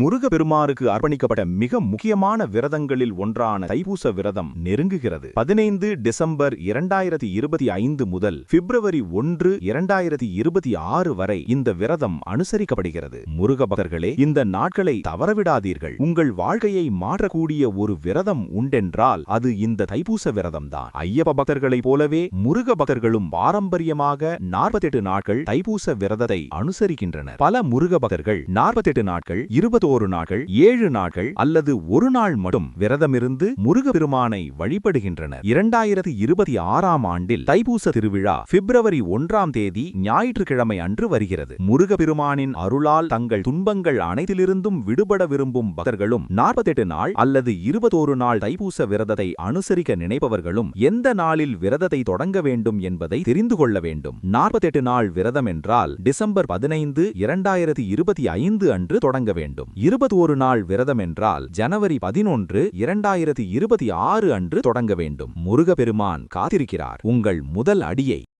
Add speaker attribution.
Speaker 1: முருகப்பெருமாருக்கு அர்ப்பணிக்கப்பட்ட மிக முக்கியமான விரதங்களில் ஒன்றான தைப்பூச விரதம் நெருங்குகிறது. பதினைந்து டிசம்பர் இரண்டாயிரத்தி இருபத்தி ஐந்து முதல் பிப்ரவரி ஒன்று இரண்டாயிரத்தி இருபத்தி ஆறு வரை இந்த விரதம் அனுசரிக்கப்படுகிறது. முருக பக்தர்களே இந்த நாட்களை தவறவிடாதீர்கள். உங்கள் வாழ்க்கையை மாற்றக்கூடிய ஒரு விரதம் உண்டென்றால் அது இந்த தைப்பூச விரதம்தான். ஐயப்ப பக்தர்களைப் போலவே முருக பக்தர்களும் பாரம்பரியமாக நாற்பத்தெட்டு நாட்கள் தைப்பூச விரதத்தை அனுசரிக்கின்றனர். பல முருக பக்தர்கள் நாற்பத்தெட்டு நாட்கள் இருபத்தோரு நாட்கள் ஏழு நாட்கள் அல்லது ஒரு நாள் மட்டும் விரதமிருந்து முருகப்பெருமானை வழிபடுகின்றனர். இரண்டாயிரத்தி இருபத்தி ஆறாம் ஆண்டில் தைப்பூச திருவிழா பிப்ரவரி ஒன்றாம் தேதி ஞாயிற்றுக்கிழமை அன்று வருகிறது. முருகப்பெருமானின் அருளால் தங்கள் துன்பங்கள் அனைத்திலிருந்தும் விடுபட விரும்பும் பக்தர்களும் நாற்பத்தெட்டு நாள் அல்லது இருபத்தோரு நாள் தைப்பூச விரதத்தை அனுசரிக்க நினைப்பவர்களும் எந்த நாளில் விரதத்தை தொடங்க வேண்டும் என்பதை தெரிந்து கொள்ள வேண்டும். நாற்பத்தெட்டு நாள் விரதம் என்றால் டிசம்பர் பதினைந்து இரண்டாயிரத்தி இருபத்தி ஐந்து அன்று தொடங்க வேண்டும். இருபத்தோரு நாள் விரதம் என்றால் ஜனவரி பதினொன்று இரண்டாயிரத்தி இருபத்தி ஆறு அன்று தொடங்க வேண்டும். முருகப்பெருமான் காத்திருக்கிறார். உங்கள் முதல் அடியை